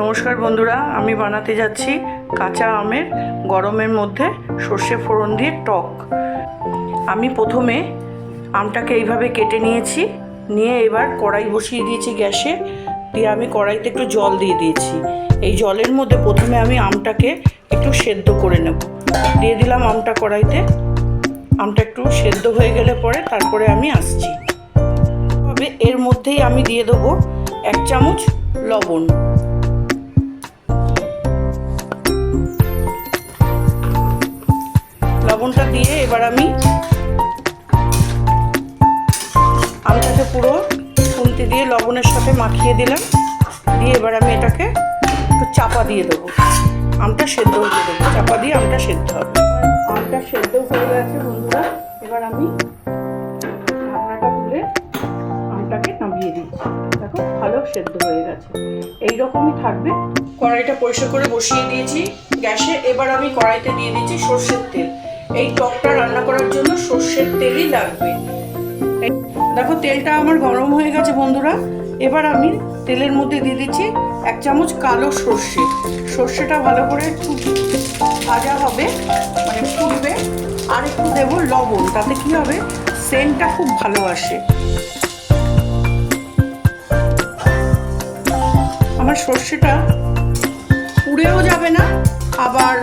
নমস্কার বন্ধুরা, আমি বানাতে যাচ্ছি কাঁচা আমের গরমের মধ্যে সর্ষে ফোড়ন দিয়ে টক। আমি প্রথমে আমটাকে এইভাবে কেটে নিয়েছি, নিয়ে এবার কড়াই বসিয়ে দিয়েছি গ্যাসে, দিয়ে আমি কড়াইতে একটু জল দিয়ে দিয়েছি। এই জলের মধ্যে প্রথমে আমি আমটাকে একটু সেদ্ধ করে নেব। দিয়ে দিলাম আমটা কড়াইতে। আমটা একটু সেদ্ধ হয়ে গেলে পরে তারপরে আমি আসছি। তবে এর মধ্যেই আমি দিয়ে দেবো এক চামচ লবণ। লবণটা দিয়ে এবার আমি আমটাকে পুরো খুন্তি দিয়ে লবণের সাথে মাখিয়ে দিলাম। দিয়ে এবার আমি এটাকে একটু চাপা দিয়ে দেবো। আমটা সেদ্ধ হতে দেবো। চাপা দিয়ে আমটা সেদ্ধ হবে। আমটা সেদ্ধ হয়ে গেছে বন্ধুরা। এবার আমি ঢাকনাটা তুলে আমটাকে নামিয়ে দিচ্ছি। দেখো, ভালো সেদ্ধ হয়ে গেছে। এই রকমই থাকবে। কড়াইটা পরিষ্কার করে বসিয়ে দিয়েছি। গ্যাসে এবার আমি কড়াইতে দিয়ে দিচ্ছি সর্ষের তেল। এই টকটা রান্না করার জন্য সর্ষের তেলই লাগবে। দেখো, তেলটা আমার গরম হয়ে গেছে বন্ধুরা। এবার আমি তেলের মধ্যে দিয়ে দিচ্ছি এক চামচ কালো সর্ষে। সর্ষেটা ভালো করে একটু ভাজা হবে মানে ফুটবে। আর একটু দেবো লবণ, তাতে কি হবে? সেন্টটা খুব ভালো আসে। আমার সর্ষেটা পুড়েও যাবে না, আবার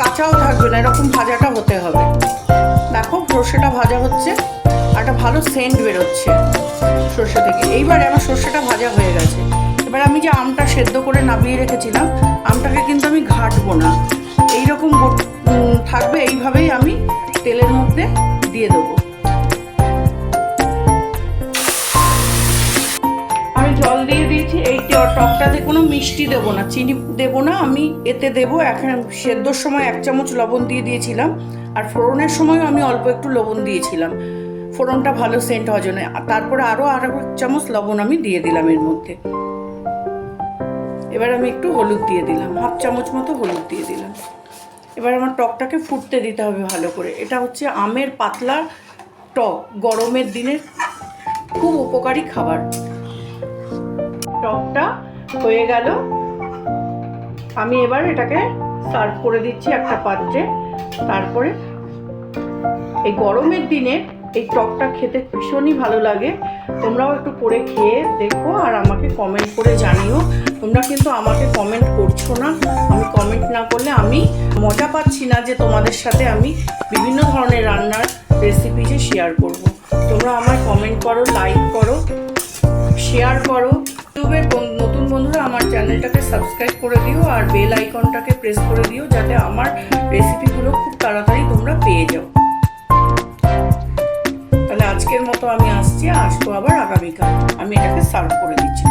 কাঁচাও থাকবে না, এরকম ভাজাটা হতে হবে। দেখো, সর্ষেটা ভাজা হচ্ছে একটা ভালো সেন্ট বেরোচ্ছে সর্ষে থেকে। এইবারে আমার সর্ষেটা ভাজা হয়ে গেছে। এবার আমি যে আমটা সেদ্ধ করে নামিয়ে রেখেছিলাম, আমটাকে কিন্তু আমি ঘাটবো না। এইরকম থাকবে, এইভাবেই আমি তেলের মধ্যে দিয়ে দেবো। দিয়ে দিয়েছি, এই টকটাতে কোনো মিষ্টি দেবো না, চিনি দেবো না, আমি এতে দেবো এখন সেদ্ধর সময় এক চামচ লবণ দিয়ে দিয়েছিলাম, আর ফোড়নের সময়ও আমি অল্প একটু লবণ দিয়েছিলাম। ফোড়নটা ভালো সেন্ট হওয়ার জন্য, আর তারপরে আরও আরও এক চামচ লবণ আমি দিয়ে দিলাম এর মধ্যে। এবার আমি একটু হলুদ দিয়ে দিলাম, হাফ চামচ মতো হলুদ দিয়ে দিলাম। এবার আমার টকটাকে ফুটতে দিতে হবে ভালো করে। এটা হচ্ছে আমের পাতলা টক গরমের দিনের খুব উপকারী খাবার। টকটা হয়ে গেল। আমি এবার এটাকে সার্ভ করে দিচ্ছি একটা পাত্রে। তারপরে এই গরমের দিনে এই টকটা খেতে ভীষণই ভালো লাগে। তোমরাও একটু করে খেয়ে দেখো আর আমাকে কমেন্ট করে জানিও। তোমরা কিন্তু আমাকে কমেন্ট করছ না। আমি কমেন্ট না করলে আমি মজা পাচ্ছি না যে তোমাদের সাথে আমি বিভিন্ন ধরনের রান্নার রেসিপি যে শেয়ার করব। তোমরা আমার কমেন্ট করো লাইক করো শেয়ার করো। চ্যানেলটাকে সাবস্ক্রাইব করে দিও আর বেল আইকনটাকে প্রেস করে দিও যাতে আমার রেসিপিগুলো খুব তাড়াতাড়ি তোমরা পেয়ে যাও। তাহলে আজকের মতো আমি আসছি, আসব আবার আগামীকাল। আমি এটাকে সার্ভ করে দিচ্ছি।